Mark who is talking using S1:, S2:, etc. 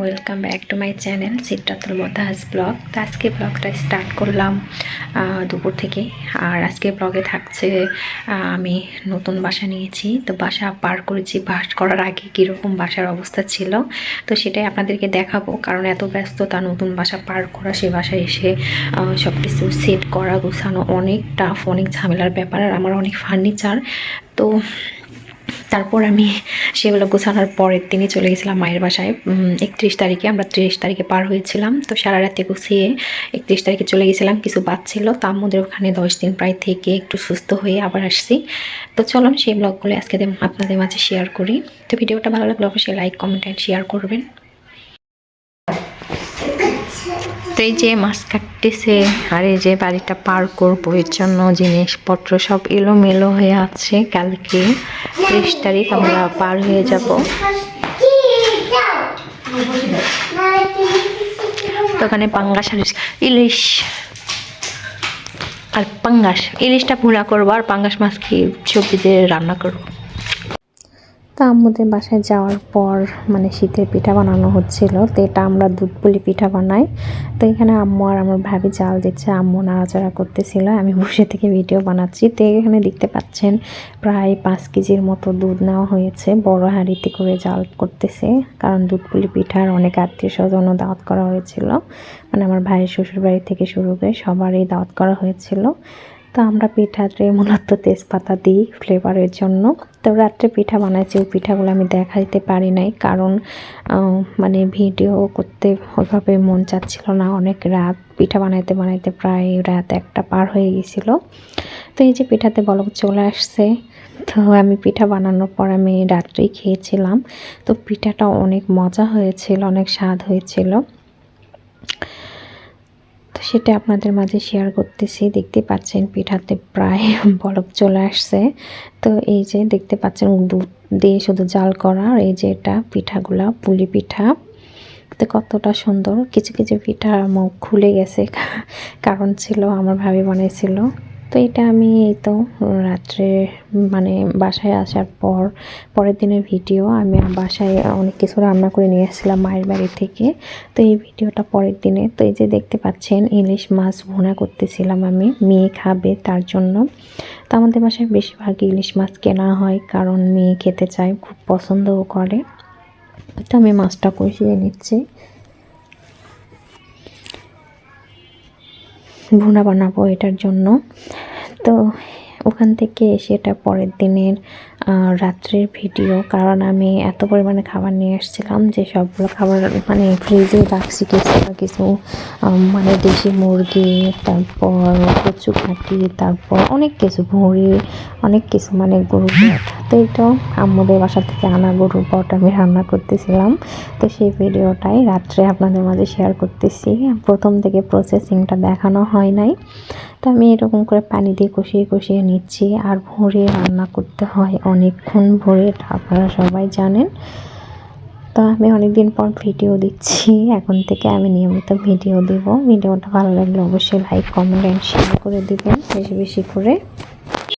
S1: Welcome back to my channel সিদ্ধার্থর মতাজ vlog. তো আজকে ব্লগটা স্টার্ট করলাম দুপুর থেকে। আর আজকে ব্লগে থাকছে আমি নতুন বাসা নিয়েছি। তো বাসা পার করেছি, বাস করার আগে কীরকম বাসার অবস্থা ছিল, তো সেটাই আপনাদেরকে দেখাবো। কারণ এত ব্যস্ত ব্যস্ততা, নতুন বাসা পার করা, সে বাসায় এসে সব কিছু সেট করা, গোছানো অনেক টাফ অনেক ঝামেলার ব্যাপার। আর আমার অনেক ফার্নিচার তো তারপর আমি সেগুলো গোছানোর পরের দিনই চলে গেছিলাম মায়ের বাসায়। একত্রিশ তারিখে, আমরা ত্রিশ তারিখে পার হয়েছিলাম। তো সারা রাতে গুছিয়ে একত্রিশ তারিখে চলে গেছিলাম। কিছু বাদ ছিল। তার মধ্যে ওখানে দশ দিন প্রায় থেকে একটু সুস্থ হয়ে আবার আসছি। তো চলুন সেই ব্লগগুলো আজকে আপনাদের মাঝে শেয়ার করি। তো ভিডিওটা ভালো লাগলে অবশ্যই লাইক কমেন্ট অ্যান্ড শেয়ার করবেন। তো এই যে মাছ কাটতেছে, আর এই যে বাড়িটা পার করব, এর জন্য জিনিসপত্র সব এলোমেলো হয়ে আছে কালকে। ত্রিশ তারিখ আমরা পার হয়ে যাব। ওখানে পাঙ্গাস ইলিশ। আর পাঙ্গাস, ইলিশটা ভুনা করব, আর পাঙ্গাস মাছ কি সবজি দিয়ে রান্না করব। তা আম্মুদের বাসায় যাওয়ার পর মানে শীতের পিঠা বানানো হচ্ছিল, তো এটা আমরা দুধ পুলি পিঠা বানাই। তো এখানে আম্মু আর আমার ভাবি জাল দিচ্ছে, আম্মু নাড়াচাড়া করতেছিল, আমি বসে থেকে ভিডিও বানাচ্ছি। তো এখানে দেখতে পাচ্ছেন, প্রায় পাঁচ কেজির মতো দুধ নেওয়া হয়েছে, বড় হাঁড়িতে করে জাল করতেছে, কারণ দুধ পুলি পিঠার অনেক আত্মীয় স্বজনও দাওয়াত করা হয়েছিল। মানে আমার ভাইয়ের শ্বশুর বাড়ি থেকে শুরু করে সবারই দাওয়াত করা হয়েছিল। তো আমরা পিঠাতে মূলত তেজপাতা দিই ফ্লেভারের জন্য। তো রাত্রে পিঠা বানাইছি, ওই পিঠাগুলো আমি দেখাইতে পারি নাই কারণ মানে ভিডিও করতে ওইভাবে মন চাচ্ছিল না। অনেক রাত পিঠা বানাইতে বানাইতে প্রায় রাত একটা পার হয়ে গেছিল। তো এই যে পিঠাতে বলক চলে আসছে, তো আমি পিঠা বানানোর পর আমি রাত্রেই খেয়েছিলাম। তো পিঠাটা অনেক মজা হয়েছিল, অনেক স্বাদ হয়েছিল। সেটা আপনাদের মাঝে শেয়ার করতেছি। দেখতে পাচ্ছেন পিঠাতে প্রায় বরফ চলে আসছে। তো এই যে দেখতে পাচ্ছেন দুধ দিয়ে শুধু জাল করা, আর এই যে এটা পিঠাগুলা, পুলি পিঠা। তো কতটা সুন্দর। কিছু কিছু পিঠা মুখ খুলে গেছে, কারণ ছিল, আমার ভাবি বানিয়েছিল তো এটা আমি এই তো রাত্রে মানে বাসায় আসার পর, পরের দিনের ভিডিও আমি বাসায় অনেক কিছু রান্না করে নিয়ে এসেছিলাম মায়ের বাড়ি থেকে। তো এই ভিডিওটা পরের দিনে, তো এই যে দেখতে পাচ্ছেন, ইলিশ মাছ ভুনা করতেছিলাম আমি, মেয়ে খাবে তার জন্য। তো আমাদের বাসায় বেশিরভাগ ইলিশ মাছ কেনা হয়, কারণ মেয়ে খেতে চায়, খুব পছন্দও করে। তো আমি মাছটা কষিয়ে নিচ্ছি। ভুনা বানাবো এটার জন্য। তো ওখান থেকে এসে এটা পরের দিনের রাত্রের ভিডিও। কারণ আমি এত পরিমাণে খাবার নিয়ে এসেছিলাম যে সবগুলো খাবার মানে ফ্রিজে রাখছি কিছু না কিছু। মানে দেশি মুরগি, তারপর কচু ঘাটি তারপর অনেক কিছু, ভুঁড়ি, অনেক কিছু মানে পট তো এটা আম্মুদের বাসা থেকে আনা গরুর পট আমি রান্না করতেছিলাম। তো সেই ভিডিওটাই রাত্রে আপনাদের মাঝে শেয়ার করতেছি। প্রথম থেকে প্রসেসিংটা দেখানো হয় নাই। তো আমি এরকম করে পানি দিয়ে কষিয়ে কষিয়ে নিচ্ছি আর ভরে রান্না করতে হয় অনেকক্ষণ ভরে, এটা আপনারা সবাই জানেন। তো আমি অনেকদিন পর ভিডিও দিচ্ছি, এখন থেকে আমি নিয়মিত ভিডিও দেব। ভিডিওটা ভালো লাগলে অবশ্যই লাইক কমেন্ট অ্যান্ড শেয়ার করে দেবেন, বেশি বেশি করে।